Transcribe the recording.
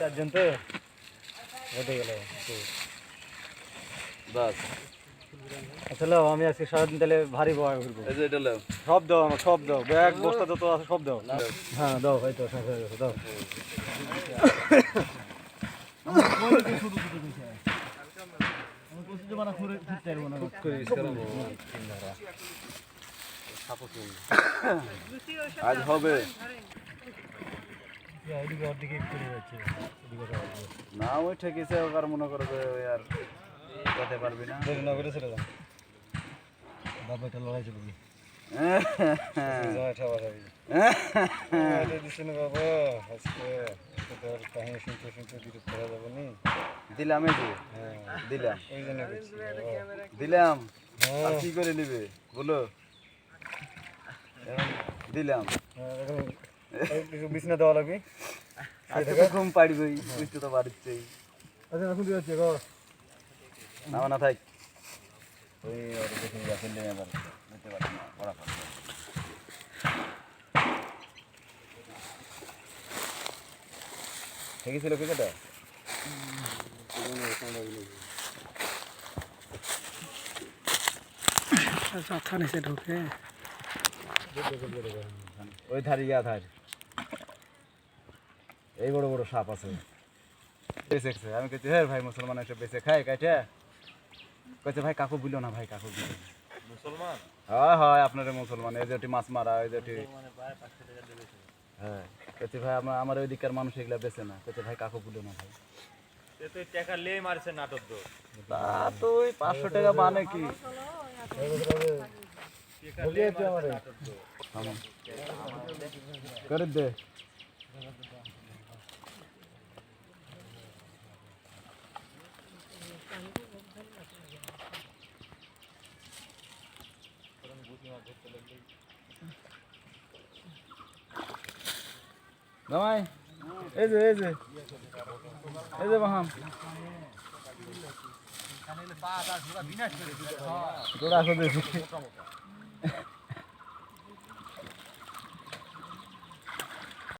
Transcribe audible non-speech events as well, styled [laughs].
চারজন তো হেঁটে গেল বাস আচ্ছা লাও, আমি আজকে সারাদিন তাহলে ভারী বয় ঘুরবো। সব দাও আমার সব দাও ব্যাগ বস্তা যত আছে সব দাও হ্যাঁ দাও গেছে দাও আজ হবে এদিকে ওর দিকে একটু নিয়ে যাচ্ছে এদিকে সব আছে। না ওই ঠেকেছে মনে করো আর যেতে পারবি না। চলে বাবা এটা লড়াই চলবি [laughs] হয়ে [laughs] দিলাম হ্যাঁ। দিলাম। দিলাম। হ্যাঁ। আর কি করে নিবে? বলো। দিলাম। বিছনা দেওয়া লাগবে। আজকে তো ঘুম পাড়বই বুঝতে তো পারছেই আচ্ছা এখন তুই হচ্ছে গো না না থাক। ওই ওর দেখে গেছে নিয়ে আবার নিতে পারছি না পড়া পড়া ঠিক ছিল ক্রিকেটটা মাথা নিচে ঢুকে ওই ধারে ইয়া ধার। এই বড় বড় সাপ আছে। বেঁচেছে আমি কেছি হ্যাঁ ভাই মুসলমান এসে বেঁচে খায় কাইটে? কইছে ভাই কাকু বুঝলো না ভাই কাকু বুঝলো মুসলমান? হয় হয় আপনার মুসলমান। এই যে ওটি মাছ মারা এই যে ওটি হ্যাঁ। কইছে ভাই আমার আমার ওই দিকের মানুষ এগুলা বেঁচে না। কইছে ভাই কাকু বুঝলো না ভাই। টাকা লে মারছে নাটক তো। তা তো পাঁচশো টাকা মানে কি। করে দে জামাই এই যে এই যে এই যে বাহাম তোরা আসো দেখি